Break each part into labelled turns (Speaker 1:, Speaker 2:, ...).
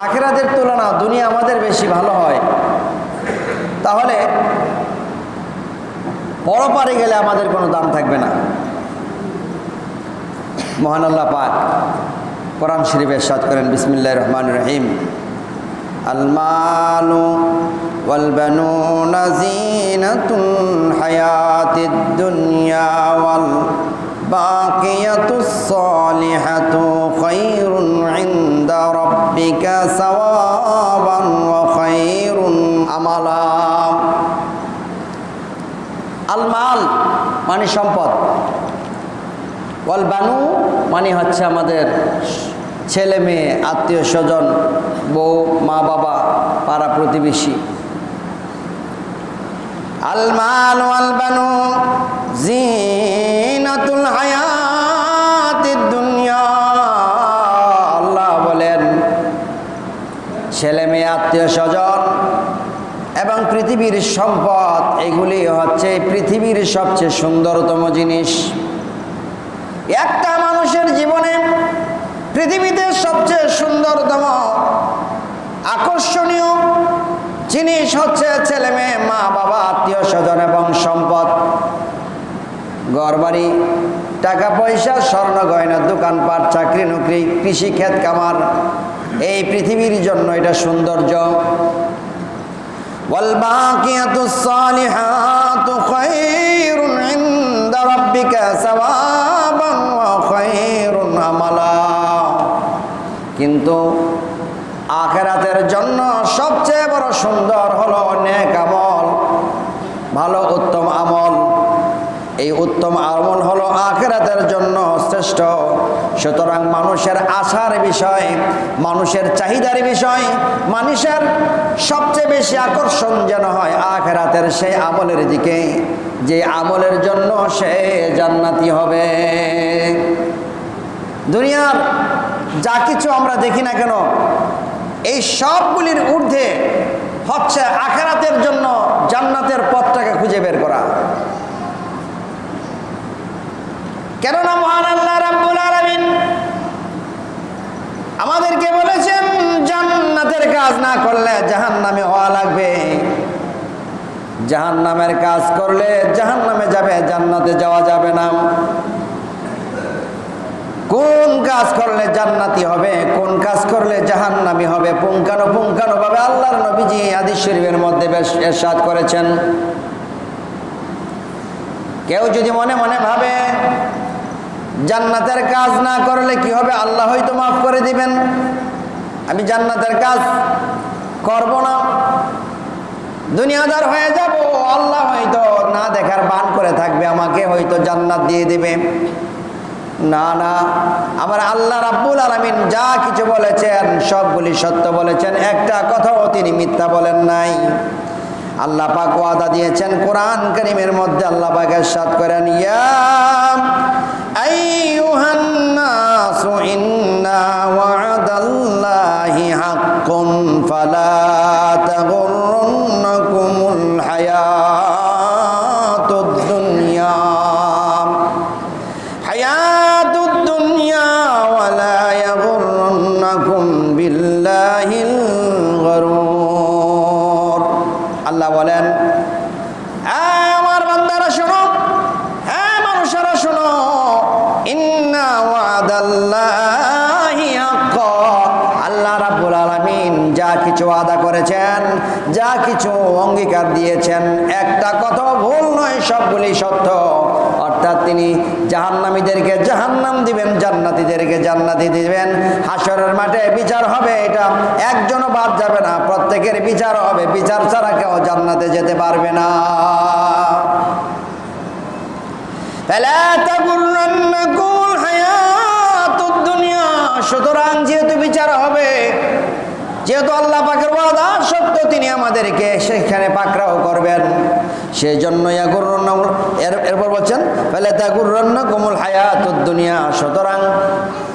Speaker 1: আখেরাতের তুলনা দুনিয়া আমাদের বেশি ভালো হয় তাহলে পরপারে গেলে আমাদের কোনো দাম থাকবে না মহান আল্লাহ পাক কোরআন শরীফের সাদ করেন বিসমিল্লাহ রহমান রহিম المال والبنون زينة الحياة الدنيا والباقية الصالحة خير عند রাব্বিকা মানে সম্পদ। ওয়াল বানু মানে হচ্ছে আমাদের ছেলে মেয়ে, আত্মীয় স্বজন, বউ, মা, বাবা, পাড়া প্রতিবেশী। আলমান ওয়াল বানু জিন আত্মীয় স্বজন এবং পৃথিবীর সম্পদ, এগুলি হচ্ছে পৃথিবীর সবচেয়ে সুন্দরতম জিনিস। একটা মানুষের জীবনে পৃথিবীতে সবচেয়ে সুন্দরতম আকর্ষণীয় জিনিস হচ্ছে ছেলে মেয়ে, মা, বাবা, আত্মীয় স্বজন এবং সম্পদ। ঘরবাড়ি, টাকা পয়সা, স্বর্ণ গয়না, দোকানপাট চাকরি নকরি কৃষি ক্ষেত কামার এই পৃথিবীর জন্য এটা সৌন্দর্য والباقية الصالحات خير عند ربك ثوابا وخير عملا কিন্তু আখেরাতের জন্য সবচেয়ে বড় সুন্দর হলো নেক আমল ভালো উত্তম আমল এই উত্তম আমল হলো আখেরাতের জন্য শ্রেষ্ঠ। সুতরাং মানুষের আশার বিষয়, মানুষের চাহিদার বিষয়, মানুষের সবচেয়ে বেশি আকর্ষণ যেন হয় আখেরাতের সেই আমলের দিকে। যে আমলের জন্য সে জান্নাতি হবে। দুনিয়ার যা কিছু আমরা দেখি না কেন, এই সবগুলির ঊর্ধ্বে হচ্ছে আখেরাতের জন্য জান্নাতের পথটাকে খুঁজে বের করা। কেননা মহান আল্লাহ রাব্বুল আলামিন আমাদেরকে বলেছেন, জান্নাতের কাজ না করলে জাহান্নামে হওয়া লাগবে। জাহান্নামের কাজ করলে জাহান্নামে যাবে, জান্নাতে যাওয়া যাবে না। কোন কাজ করলে জান্নাতি হবে, কোন কাজ করলে জাহান্নামি হবে পুঙ্খানো ভাবে আল্লাহর নবীজি আদিস শরীফের মধ্যে বেশ এরশাদ করেছেন। কেউ যদি মনে মনে ভাবে জান্নাতের কাজ না করলে কি হবে? আল্লাহ হয়তো মাফ করে দিবেন। আমি জান্নাতের কাজ করব না। দুনিয়াদার হয়ে যাব, আল্লাহ হয়তো না দেখার বান করে থাকবে, আমাকে হয়তো জান্নাত দিয়ে দিবে। না না, আমার আল্লাহ রাব্বুল আলমিন যা কিছু বলেছেন, সবগুলি সত্য বলেছেন। একটা কথাও তিনি মিথ্যা বলেন নাই। আল্লাহ পাক ওয়াদা দিয়েছেন, কোরআন করিমের মধ্যে আল্লাহ পাক সাত করেন, ইয়া আইয়ুহান নাসু ইন্না ওয়াদাল্লাহি হাক্কুন ফালা তাগুররন্নাকুমুল কিছু আদা করেছেন, যা কিছু অঙ্গীকার দিয়েছেন। একটা কথা ভুল নয়, সবগুলি সত্য। অর্থাৎ তিনি জাহান্নামীদেরকে জাহান্নাম দিবেন, জান্নাতিদেরকে জান্নাতি দিবেন। হাসরের মাঠে বিচার হবে, এটা একজনও বাদ যাবে না। প্রত্যেকের বিচার হবে, বিচার ছাড়া কেউ জান্নাতে যেতে পারবে না। সুতরাং যেহেতু বিচার হবে যেহেতু আল্লাহ পাকের ওয়াদা, সত্য তিনি আমাদেরকে সেখানে পাকড়াও করবেন। সেই জন্য এরপর বলছেন ফেলে তাগুরন্ন কোমল হায়াত দুনিয়া, সুতরাং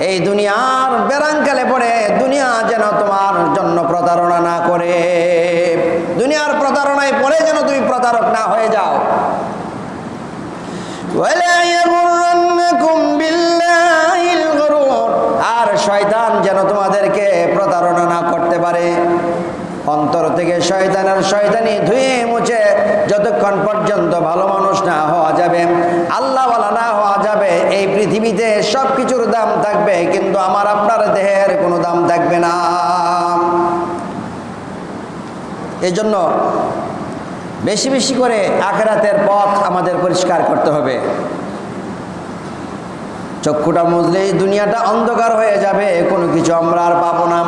Speaker 1: এই দুনিয়ার বেরাঙ্কালে পড়ে দুনিয়া যেন তোমার জন্য প্রতারণা না করে। দুনিয়ার প্রতারণায় পড়ে যেন তুমি প্রতারক না হয়ে যাও। আর শয়তান যেন তোমাদেরকে একেবারে অন্তর থেকে শয়তানের শয়তানি ধুয়ে মুছে যতক্ষণ পর্যন্ত ভালো মানুষ না হওয়া যাবে, আল্লাহওয়ালা না হওয়া যাবে, এই পৃথিবীতে সব কিছুর দাম থাকবে, কিন্তু আমার আপনার দেহের কোনো দাম থাকবে না। এই জন্য বেশি বেশি করে আখেরাতের পথ আমাদের পরিষ্কার করতে হবে। চক্ষুটা মুজলেই দুনিয়াটা অন্ধকার হয়ে যাবে, কোনো কিছু আমরা আর পাবো না।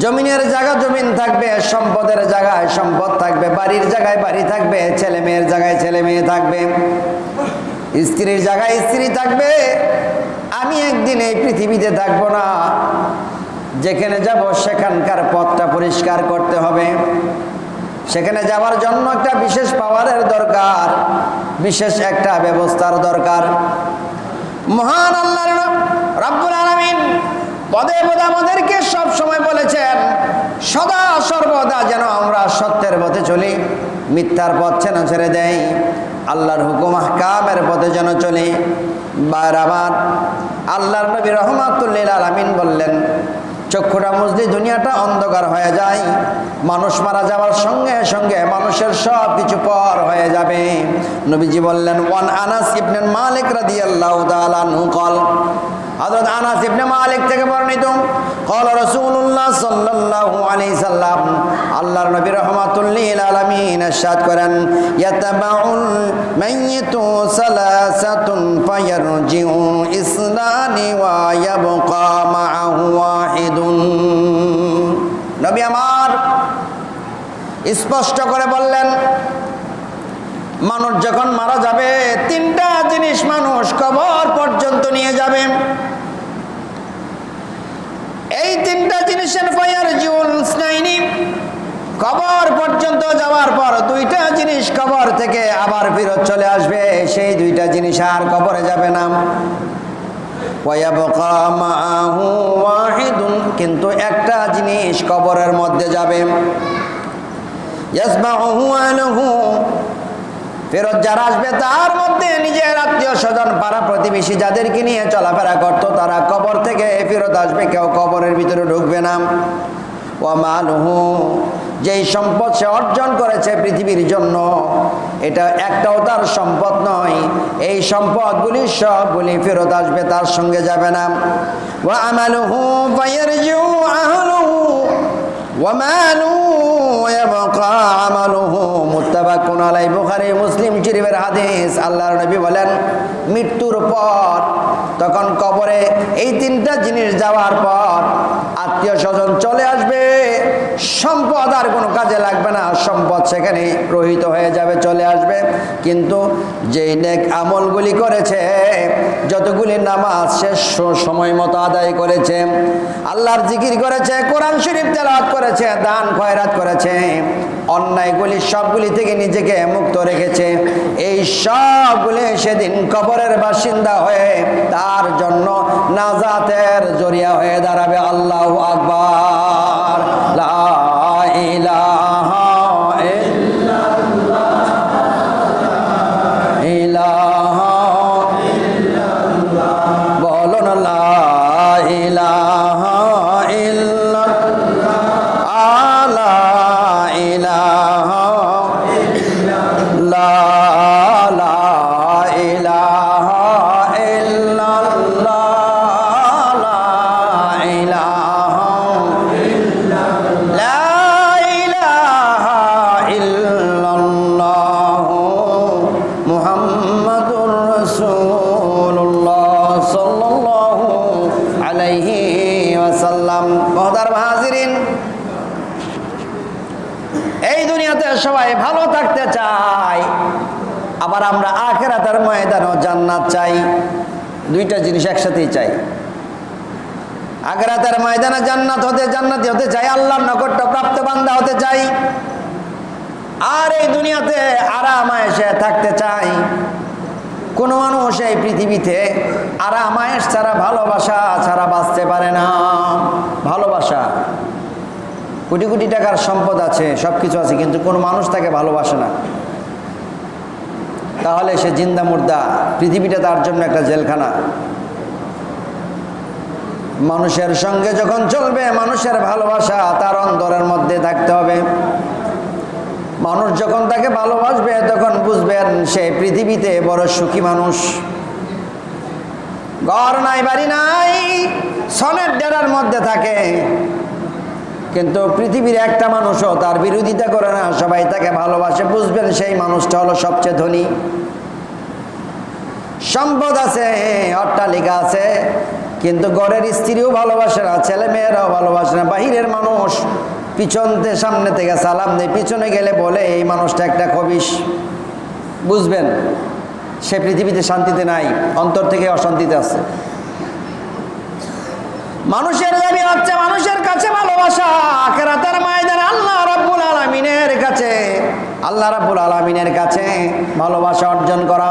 Speaker 1: জমিনের জায়গা জমিন থাকবে, সম্পদের জায়গায় সম্পদ থাকবে, বাড়ির জায়গায় বাড়ি থাকবে, ছেলে মেয়ের জায়গায় ছেলে মেয়ে থাকবে। স্ত্রীর জায়গায় স্ত্রী থাকবে, আমি একদিন এই পৃথিবীতে থাকব না। যেখানে যাব সেখানকার পথটা পরিষ্কার করতে হবে। সেখানে যাওয়ার জন্য একটা বিশেষ পাওয়ারের দরকার, বিশেষ একটা ব্যবস্থার দরকার। মহান আল্লাহর নাম, রব্বুল আলামিন পদে পদে আমাদেরকে সব সময় বলেছেন, সদা সর্বদা যেন আমরা সত্যের পথে চলি, মিথ্যার পথ যেন ছেড়ে দেয় আল্লাহর হুকুম কামের পথে যেন চলি। বারাবার আল্লাহর নবী রহমাতুল্লিল আলামিন বললেন, চক্ষুটা মুজলি, দুনিয়াটা অন্ধকার হয়ে যায়। মানুষ মারা যাওয়ার সঙ্গে সঙ্গে মানুষের সব কিছু পর হয়ে যাবে। নবীজি বললেন, ওয়ান আনাস ইবনে মালিক রাদিয়াল্লাহু তাআলা আনহু হজরত আনাস ইবনে মালিক থেকে বর্ণিত, কল রসুল্লাহ সাল্লাল্লাহু আলাইহি সাল্লাম, আল্লাহর নবী রহমাতুল্লিল আলামিন করেন মাইয়িতু সালাসাতুন ফায়ারজিউ ওয়া ইয়াবকা মাআহু ওয়াহিদুন। নবী আমার স্পষ্ট করে বললেন, মানুষ যখন মারা যাবে, তিনটা যাবে। এই তিনটা জিনিসের ফায়ার জীবন স্নাইনি কবর পর্যন্ত যাওয়ার পর দুইটা জিনিস কবর থেকে আবার ফেরত চলে আসবে। সেই দুইটা জিনিস আর কবরে যাবে না। কিন্তু একটা জিনিস কবরের মধ্যে যাবে। ফেরত যারা আসবে, তার মধ্যে নিজের আত্মীয় স্বজন, পাড়া প্রতিবেশী যাদেরকে নিয়ে চলাফেরা করতো, তারা কবর থেকে ফেরত আসবে। কেউ কবরের ভিতরে ঢুকবে না। ও মালহু, যেই সম্পদ সে অর্জন করেছে পৃথিবীর জন্য, এটা একটাও তার সম্পদ নয়। এই সম্পদগুলি সবগুলি ফেরত আসবে, তার সঙ্গে যাবে না। ও আমালহু ফায়ারজিউ আহলুহু মুসলিম শরীফের হাদিস। আল্লাহর নবী বলেন, মৃত্যুর পর, তখন কবরে এই তিনটা জিনিস যাওয়ার পর আত্মীয় স্বজন চলে আসবে। সম্পদ আর কোনো কাজে লাগবে না। সম্পদ সেখানে রহিত হয়ে যাবে, চলে আসবে। কিন্তু যেই নেক আমলগুলি করেছে, যতগুলি নামাজ শেষ সময় মতো আদায় করেছে, আল্লাহর জিকির করেছে, কোরআন শরীফ তেলাওয়াত করেছে, দান খয়রাত করেছে, অন্যায়গুলি সবগুলি থেকে নিজেকে মুক্ত রেখেছে, এই সবগুলি সেদিন কবরের বাসিন্দা হয়ে তার জন্য নাজাতের জরিয়া হয়ে দাঁড়াবে। আল্লাহ আকবার। একসাথেই চাই। আখেরাতের ময়দানে জান্নাত হতে জান্নাতি হতে চাই, আল্লাহর নগরটা প্রাপ্ত বান্দা হতে চাই। আর এই দুনিয়াতে আরাম এসে থাকতে চাই। কোনো মানুষ এই পৃথিবীতে আরাম আয়েস ছাড়া ভালোবাসা ছাড়া বাঁচতে পারে না। ভালোবাসা। কোটি কোটি টাকার সম্পদ আছে সব কিছু আছে, কিন্তু কোনো মানুষ তাকে ভালোবাসে না। তাহলে সে জিন্দা মুর্দা, পৃথিবীটা তার জন্য একটা জেলখানা। মানুষের সঙ্গে যখন চলবে, মানুষের ভালোবাসা তার অন্তরের মধ্যে থাকতে হবে। মানুষ যখন তাকে ভালোবাসবে, তখন বুঝবেন সে পৃথিবীতে বড় সুখী মানুষ। ঘর নাই, বাড়ি নাই, সনের ডেরার মধ্যে থাকে। কিন্তু পৃথিবীর একটা মানুষও তার বিরোধিতা করে না, সবাই তাকে ভালোবাসে। বুঝবেন সেই মানুষটা হলো সবচেয়ে ধনী। সম্পদ আছে, অট্টালিকা আছে কিন্তু ঘরের স্ত্রীও ভালোবাসে না, ছেলে মেয়েরাও ভালোবাসে না, বাহিরের মানুষ পিছনতে সামনে থেকে সালাম দেয়, পিছনে গেলে বলে, এই মানুষটা একটা খবিস বুঝবেন, সে পৃথিবীতে শান্তিতে নাই, অন্তর থেকে অশান্তিতে আছে। মানুষের দাবি হচ্ছে, মানুষের কাছে ভালোবাসা, আখেরাতের ময়দান আল্লাহ রাব্বুল আলামিনের কাছে, আল্লাহ রাব্বুল আলামিনের কাছে ভালোবাসা অর্জন করা।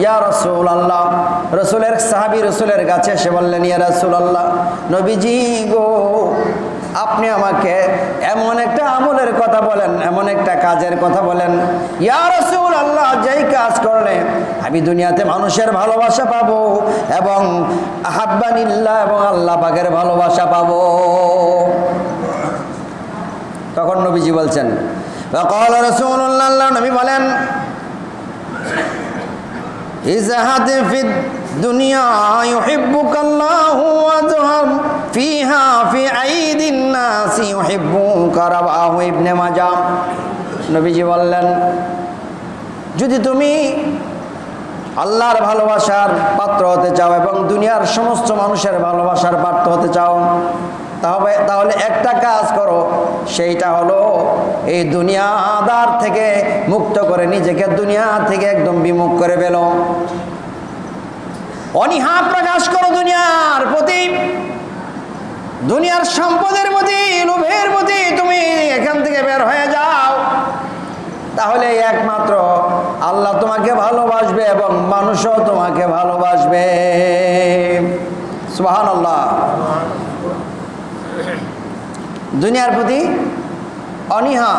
Speaker 1: ইয়া সাহাবী কাছে ইয়া নবীজি গো, আপনি আমাকে এমন একটা আমলের কথা বলেন, এমন একটা কাজের কথা বলেন। ইয়া আল্লাহ যেই কাজ করলে আমি দুনিয়াতে মানুষের ভালোবাসা পাবো এবং আহাব্বানিল্লাহ এবং আল্লাহ পাকের ভালোবাসা পাবো। তখন নবীজি বলছেন وقال رسول الله আল্লাহ নবী বলেন ইজহাদ ফি দুনিয়া يحبك الله واذهب فيها في عيد الناس يحبك رواه ابن মাজাহ নবীজি বললেন যদি তুমি আল্লাহর ভালোবাসার পাত্র হতে চাও এবং দুনিয়ার সমস্ত মানুষের ভালোবাসার পাত্র হতে চাও তাহলে তাহলে একটা কাজ করো, সেইটা হলো এই দুনিয়াদার থেকে মুক্ত করে নিজেকে দুনিয়া থেকে একদম বিমুখ করে পেল অনীহা প্রকাশ করো দুনিয়ার প্রতি। দুনিয়ার সম্পদের প্রতি, লোভের প্রতি তুমি এখান থেকে বের হয়ে যাও। তাহলে একমাত্র আল্লাহ তোমাকে ভালোবাসবে এবং মানুষও তোমাকে ভালোবাসবে। সুহান আল্লাহ দুনিয়ার প্রতি অনীহা,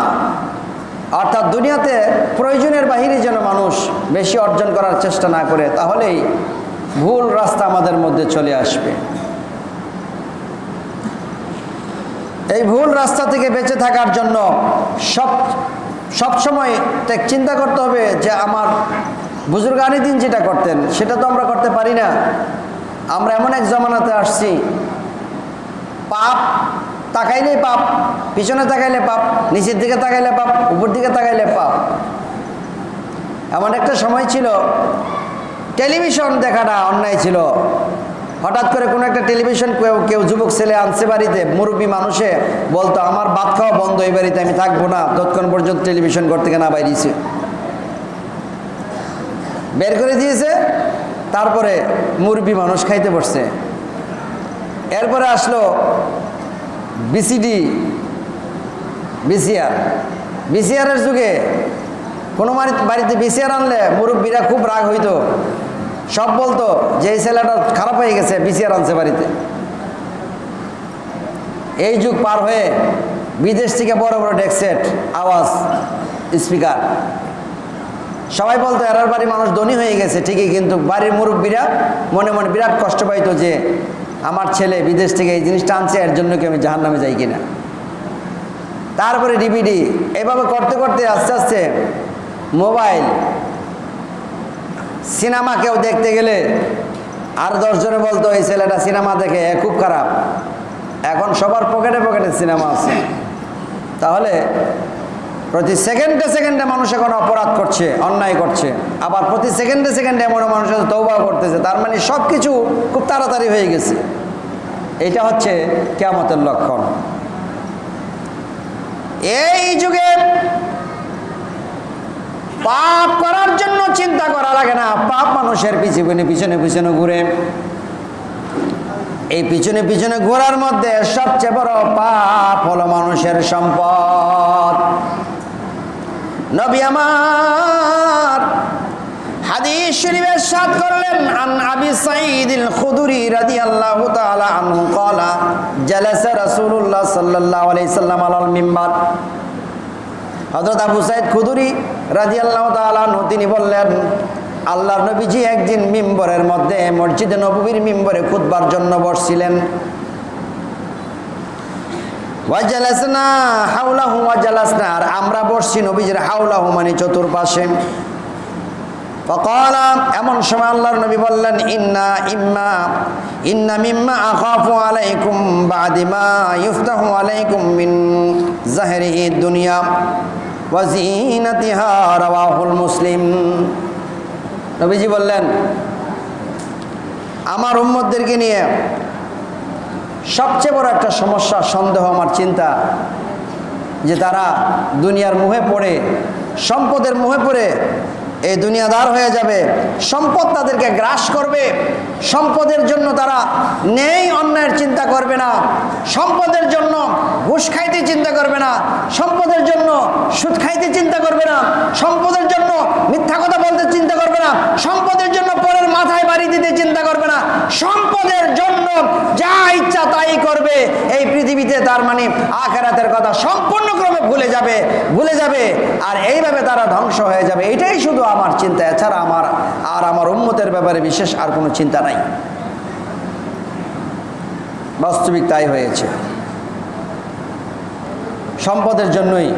Speaker 1: অর্থাৎ দুনিয়াতে প্রয়োজনের বাহিরে যেন মানুষ বেশি অর্জন করার চেষ্টা না করে, তাহলেই ভুল রাস্তা আমাদের মধ্যে চলে আসবে। এই ভুল রাস্তা থেকে বেঁচে থাকার জন্য সব সবসময় চিন্তা করতে হবে যে আমার বুজুর্গানি দিন যেটা করতেন, সেটা তো আমরা করতে পারি না। আমরা এমন এক জমানাতে আসছি, পাপ তাকাইলেই পাপ, পিছনে তাকাইলে পাপ, নিচের দিকে তাকাইলে পাপ, উপর দিকে তাকাইলে পাপ। এমন একটা সময় ছিল, টেলিভিশন দেখাটা অন্যায় ছিল। হঠাৎ করে কোনো একটা টেলিভিশন কেউ কেউ যুবক ছেলে আনছে বাড়িতে, মুরব্বী মানুষে বলতো, আমার ভাত খাওয়া বন্ধ, এই বাড়িতে আমি থাকব না তৎক্ষণ পর্যন্ত টেলিভিশন ঘর থেকে না বাইরিয়েছে বের করে দিয়েছে, তারপরে মুরব্বী মানুষ খাইতে বসছে। এরপরে আসলো বিসিডি বিসিআর বিসিআরের যুগে কোনো বাড়িতে বিসিআর আনলে মুরব্বীরা খুব রাগ হইতো। সব বলতো যে এই ছেলেটা খারাপ হয়ে গেছে বিসিআর আনছে বাড়িতে। এই যুগ পার হয়ে বিদেশ থেকে বড় বড় ডেকসেট আওয়াজ, স্পিকার। সবাই বলতো, এরার বাড়ি মানুষ ধনী হয়ে গেছে। ঠিকই, কিন্তু বাড়ির মুরব্বীরা মনে মনে বিরাট কষ্ট পাইতো যে আমার ছেলে বিদেশ থেকে এই জিনিসটা আনছে, এর জন্য কি আমি জাহান নামে যাই কিনা? তারপরে ডিভিডি এভাবে করতে করতে আস্তে আস্তে মোবাইল, সিনেমা কেউ দেখতে গেলে আর দশজনে বলতো, এই ছেলেটা সিনেমা দেখে খুব খারাপ। এখন সবার পকেটে পকেটে সিনেমা আছে। তাহলে প্রতি সেকেন্ডে সেকেন্ডে মানুষ এখন অপরাধ করছে, অন্যায় করছে। আবার প্রতি সেকেন্ডে সেকেন্ডে এমন মানুষ তৌবা করতেছে। তার মানে সব কিছু খুব তাড়াতাড়ি হয়ে গেছে। এটা হচ্ছে কেয়ামতের লক্ষণ। এই যুগে পাপ করার জন্য চিন্তা করা লাগে না। পাপ মানুষের পিছনে পিছনে পিছনে ঘুরে। এই পিছনে পিছনে ঘোরার মধ্যে সবচেয়ে বড় পাপ হলো মানুষের সম্পদ। নবী আমার হাদিস শরীফের সাথ করলেন, আন আবি সাঈদিল খুদরি রাদিয়াল্লাহু তাআলা আনহু ক্বালা, জালাসা রাসূলুল্লাহ সাল্লাল্লাহু আলাইহি সাল্লাম আলাল মিম্বার। হযরত আবু সাঈদ খুদরি রাদিয়াল্লাহু তাআলা আনহু, তিনি বললেন, আল্লাহর নবীজি একদিন মিম্বরের মধ্যে মসজিদে নববীর মিম্বরে খুতবার জন্য বসছিলেন। ওয়াজালাসনা হাওলাহু ওয়াজালাসনা বসছি নবীজির হাওলা হুমানি চতুর্পাশে। এমন সময় আল্লাহর নবী বললেন, ইন্না ইম্মা, ইন্না মিম্মা দুনিয়া মুসলিম। নবীজি বললেন, আমার উম্মতদেরকে নিয়ে সবচেয়ে বড় একটা সমস্যা, সন্দেহ, আমার চিন্তা যে তারা দুনিয়ার মুহে পড়ে, সম্পদের মুহে পড়ে, এই দুনিয়াদার হয়ে যাবে। সম্পদ তাদেরকে গ্রাস করবে। সম্পদের জন্য তারা নেই, অন্যায়ের চিন্তা করবে না। সম্পদের জন্য ঘুষ খাইতে চিন্তা করবে না। সম্পদের জন্য সুদ খাইতে চিন্তা করবে না। সম্পদের জন্য মিথ্যা কথা বলতে চিন্তা করবে না। সম্পদের জন্য পরের মাথায় বাড়ি দিতে চিন্তা করবে না। সম্পদের জন্য যা ইচ্ছা তাই করবে। এই পৃথিবীতে তার মানে আখেরাতের কথা সম্পূর্ণ ক্রমে ভুলে যাবে ভুলে যাবে আর এইভাবে তারা ধ্বংস হয়ে যাবে। এটাই শুধু আমার চিন্তা। এছাড়া আমার আর আমার উন্মতের ব্যাপারে বিশেষ আর কোনো চিন্তা নাই। বাস্তবিক তাই হয়েছে। সম্পদের জন্যই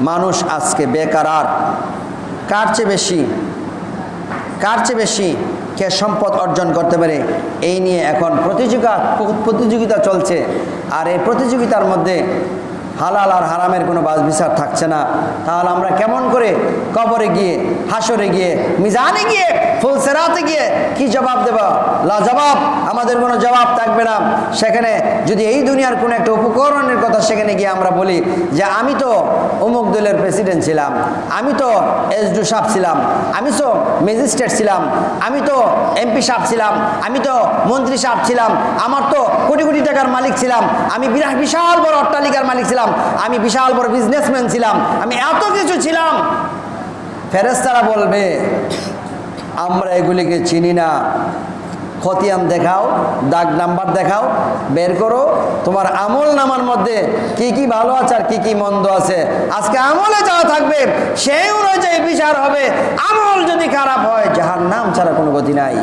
Speaker 1: মানুষ আজকে বেকার। আর কার চেয়ে বেশি? কার চেয়ে বেশি? কে সম্পদ অর্জন করতে পারে, এই নিয়ে এখন প্রতিযোগিতা প্রতিযোগিতা চলছে। আর এই প্রতিযোগিতার মধ্যে হালাল আর হারামের কোনো বাজ বিচার থাকছে না। তাহলে আমরা কেমন করে কবরে গিয়ে হাসরে গিয়ে, মিজানে গিয়ে ফুলসেরাতে গিয়ে কি জবাব দেব? লা জবাব আমাদের কোনো জবাব থাকবে না। সেখানে যদি এই দুনিয়ার কোনো একটা উপকরণের কথা সেখানে গিয়ে আমরা বলি যে, আমি তো অমুক দলের প্রেসিডেন্ট ছিলাম, আমি তো এসডু সাহেব ছিলাম, আমি তো ম্যাজিস্ট্রেট ছিলাম, আমি তো এমপি সাহেব ছিলাম, আমি তো মন্ত্রী সাহেব ছিলাম, আমার তো কোটি কোটি টাকার মালিক ছিলাম, আমি বিরাট বিশাল বড় অট্টালিকার মালিক ছিলাম আমি বিশাল বড় বিজনেসম্যান ছিলাম, আমি এত কিছু ছিলাম। ফেরেস্তারা বলবে, আমরা এগুলিকে চিনি না। খতিয়ান দেখাও, দাগ নাম্বার দেখাও, বের করো। তোমার আমল নামার মধ্যে কি কি ভালো আছে আর কি কি মন্দ আছে? আজকে আমলে যা থাকবে, সেই অনুযায়ী বিচার হবে। আমল যদি খারাপ হয় যাহার নাম ছাড়া কোনো গতি নাই।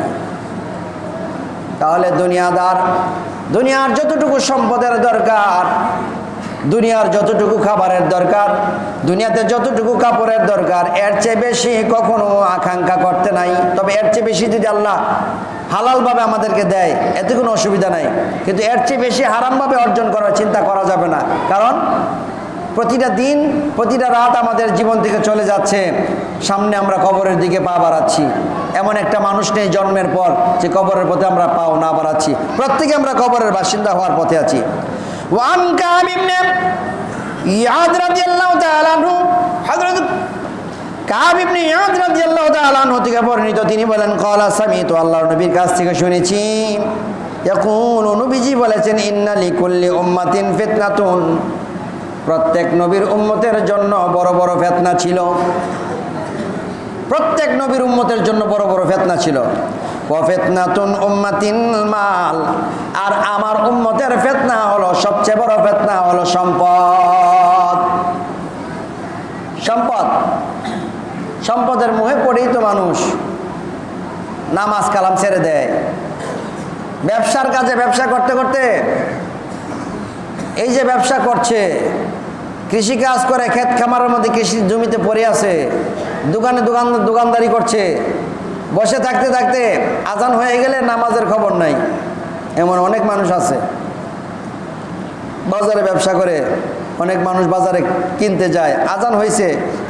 Speaker 1: তাহলে দুনিয়াদার, দুনিয়ার যতটুকু সম্পদের দরকার দুনিয়ার যতটুকু খাবারের দরকার, দুনিয়াতে যতটুকু কাপড়ের দরকার, এর চেয়ে বেশি কখনো আকাঙ্ক্ষা করতে নাই। তবে এর চেয়ে বেশি যদি আল্লাহ হালালভাবে আমাদেরকে দেয়, এতে কোনো অসুবিধা নাই। কিন্তু এর চেয়ে বেশি হারামভাবে অর্জন করার চিন্তা করা যাবে না। কারণ প্রতিটা দিন, প্রতিটা রাত আমাদের জীবন থেকে চলে যাচ্ছে। সামনে আমরা কবরের দিকে পা বাড়াচ্ছি। এমন একটা মানুষ নেই জন্মের পর যে কবরের পথে আমরা পাও না বাড়াচ্ছি। প্রত্যেকে আমরা কবরের বাসিন্দা হওয়ার পথে আছি। ওয়ান কাব ইবনে ইয়াদ রাদিয়াল্লাহু তাআলা আনহু হযরত কাব ইবনে ইয়াদ রাদিয়াল্লাহু তাআলা আনহু থেকে বর্ণিত। তিনি বলেন ক্বালা সামিতু আল্লাহর নবীর কাছ থেকে শুনেছি। ইয়াকুলু নবীজি বলেছেন, ইন্না লিকুল্লি উম্মাতিন ফিতনাতুন। প্রত্যেক নবীর উম্মতের জন্য বড় বড় ফেতনা ছিল। প্রত্যেক নবীর উম্মতের জন্য বড় বড় ফেতনা ছিল। ফেতনাতুন উম্মাতিন মাল। আর আমার উম্মতের ফেতনা হলো, সবচেয়ে বড় ফেতনা হলো সম্পদ। সম্পদ। সম্পদের মুখে পড়েই তো মানুষ নামাজ কালাম ছেড়ে দেয়। ব্যবসার কাজে ব্যবসা করতে করতে এই যে ব্যবসা করছে, কৃষি কাজ করে ক্ষেত খামারের মধ্যে কৃষি জমিতে পড়ে আছে, দোকানে দোকান দোকানদারি করছে বসে থাকতে থাকতে আজান হয়ে গেলে নামাজের খবর নাই। এমন অনেক মানুষ আছে। বাজারে ব্যবসা করে অনেক মানুষ বাজারে কিনতে যায়। আজান হয়েছে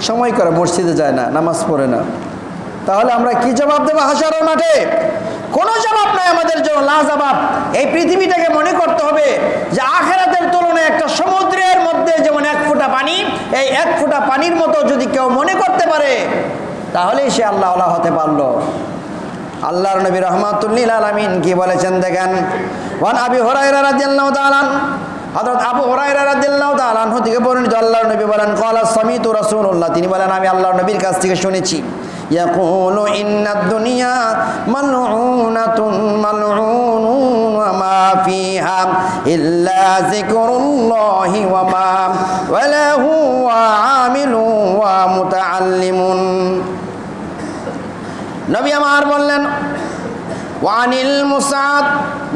Speaker 1: সময় করে মসজিদে যায় না, নামাজ পড়ে না। তাহলে আমরা কি জবাব দেবো হাসারের মাঠে? কোনো জবাব নাই আমাদের জন্য লা জবাব এই পৃথিবীটাকে মনে করতে হবে যে আখেরাতের তুলনায় একটা সমুদ্রের মধ্যে যেমন এক ফোঁটা পানি, এই এক ফোঁটা পানির মতো যদি কেউ মনে করতে পারে তাহলেই সে আল্লাহ আল্লাহ হতে পারল। আল্লাহর নবী রহমাতুল্লিল আলমিন কি বলেছেন দেখেন? ওয়ান আবি হরাইরা রাজিয়াল্লাহ তালান হজরত আবু হরাইরা রাদিয়াল্লাহু তাআলা আনহু থেকে বর্ণিত আল্লাহর নবী বলেন ক্বালা সামিতু রাসূলুল্লাহ। তিনি বলেন, আমি আল্লাহর নবীর কাছ থেকে শুনেছি, ইয়াকুলু ইন্নাদ দুনিয়া মালউনাতুন মালউনুন ওয়া মা ফিহা ইল্লা যিকরুল্লাহি ওয়া মা ওয়া লাহু ওয়া আমিলু ওয়া মুতাআল্লিমুন। নবী আমার বললেন, ওয়ানিল মুসাদ,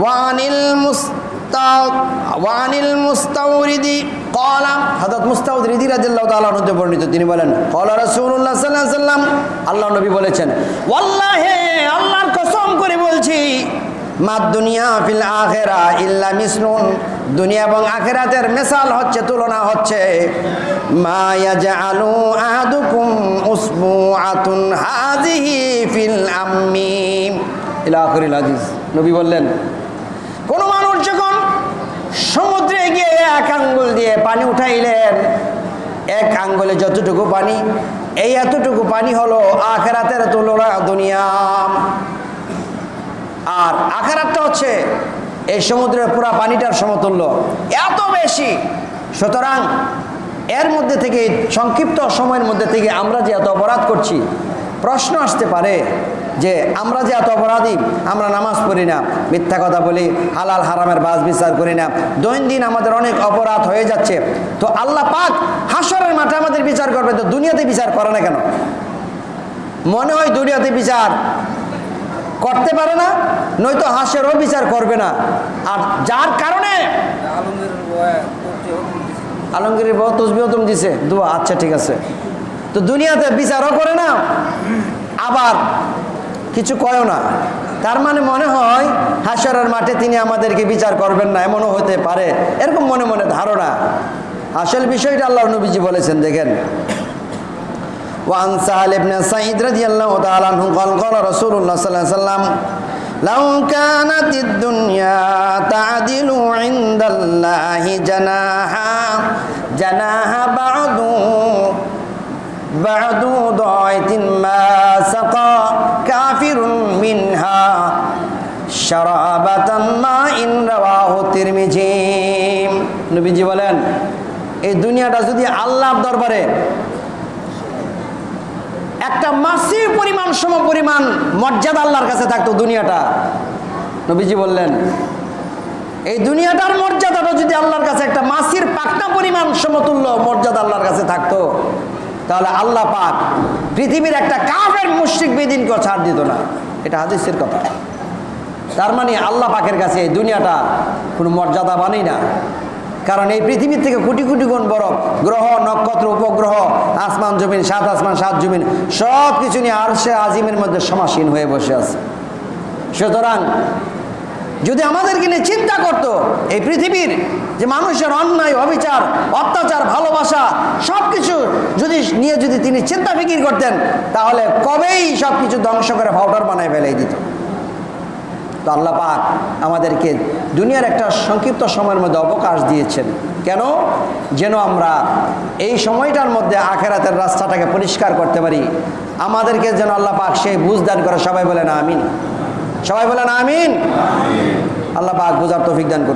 Speaker 1: ওয়ানিল মুস্তাদ, ওয়ানিল মুস্তাউরিদি। কলা, হযরত মুস্তাউরিদি রাদিয়াল্লাহু তাআলা হতে বর্ণিত। তিনি বলেন, কলা রাসূলুল্লাহ সাল্লাল্লাহু আলাইহি সাল্লাম আল্লাহ নবী বলেছেন, ওয়াল্লাহি, আল্লাহর কসম করে বলছি মা দুনিয়া ফিল আখেরা ইল্লা মিসলুন। দুনিয়া এবং আখেরাতের মেসাল হচ্ছে, তুলনা হচ্ছে। নবী বললেন, কোন মানুষ যখন সমুদ্রে গিয়ে এক আঙ্গুল দিয়ে পানি উঠাইলেন, এক আঙ্গুলে যতটুকু পানি, এই এতটুকু পানি হলো আখেরাতের তুলনা দুনিয়া। আর আখেরাতটা হচ্ছে এই সমুদ্রের পুরা পানিটার সমতুল্য। এত বেশি। সুতরাং এর মধ্যে থেকে, সংক্ষিপ্ত সময়ের মধ্যে থেকে আমরা যে এত অপরাধ করছি, প্রশ্ন আসতে পারে যে আমরা যে এত অপরাধী, আমরা নামাজ পড়ি না, মিথ্যা কথা বলি, হালাল হারামের বাস বিচার করি না, দৈনন্দিন আমাদের অনেক অপরাধ হয়ে যাচ্ছে। তো আল্লাহ পাক হাসরের মাঠে আমাদের বিচার করবে, তো দুনিয়াতে বিচার করে না কেন? মনে হয় দুনিয়াতে বিচার করতে পারে না, নয়তো হাসেরও বিচার করবে না। আর যার কারণে আলমগীরের বউ তসবিও তুমি দিছে। দুয়া আচ্ছা ঠিক আছে। তো দুনিয়াতে বিচারও করে না, আবার কিছু কয়ও না। তার মানে মনে হয় হাসরের মাঠে তিনি আমাদেরকে বিচার করবেন না, এমনও হতে পারে। এরকম মনে মনে ধারণা। আসল বিষয়টা আল্লাহ নবীজি বলেছেন, দেখেন। وعن سهل بن سعيد رضي الله تعالى عنه قال قال رسول الله صلى الله عليه وسلم لو كانت الدنيا تعدل عند الله جناحا جناح بعض بعد ضاعت ما سقى كافر منها شرابة ماء رواه الترمذي নবীজি বলেন এই দুনিয়াটা যদি আল্লাহর দরবারে একটা মাসির পরিমাণ সম পরিমাণ মর্যাদা আল্লাহর কাছে থাকতো দুনিয়াটা। নবীজি বললেন, এই দুনিয়াটার মর্যাদাটা যদি আল্লাহর কাছে একটা মাসির পাকনা পরিমাণ, সমতুল্য মর্যাদা আল্লাহর কাছে থাকতো, তাহলে আল্লাহ পাক পৃথিবীর একটা কাফের মুশ্রিক বেদিনকেও ছাড় দিত না। এটা হাদিসের কথা। তার মানে আল্লাহ পাকের কাছে এই দুনিয়াটা কোনো মর্যাদা বানেই না। কারণ এই পৃথিবীর থেকে কোটি কোটি গুণ বড় গ্রহ, নক্ষত্র, উপগ্রহ, আসমান, জমিন, সাত আসমান, সাত জমিন সব কিছু নিয়ে আর সে আজিমের মধ্যে সমাসীন হয়ে বসে আছে। সুতরাং যদি আমাদেরকে নিয়ে চিন্তা করতো, এই পৃথিবীর যে মানুষের অন্যায়, অবিচার, অত্যাচার, ভালোবাসা সব কিছু যদি নিয়ে যদি তিনি চিন্তা ফিকির করতেন, তাহলে কবেই সব কিছু ধ্বংস করে পাউডার বানায় ফেলে দিত। তো আল্লাহ পাক আমাদেরকে দুনিয়ার একটা সংক্ষিপ্ত সময়ের মধ্যে অবকাশ দিয়েছেন। কেন? যেন আমরা এই সময়টার মধ্যে আখেরাতের রাস্তাটাকে পরিষ্কার করতে পারি। আমাদেরকে যেন আল্লাহ পাক সেই বুঝ দান করে। সবাই বলেন আমিন। সবাই বলে না আমিন। আল্লাহ পাক বুঝার তৌফিক দান করুক।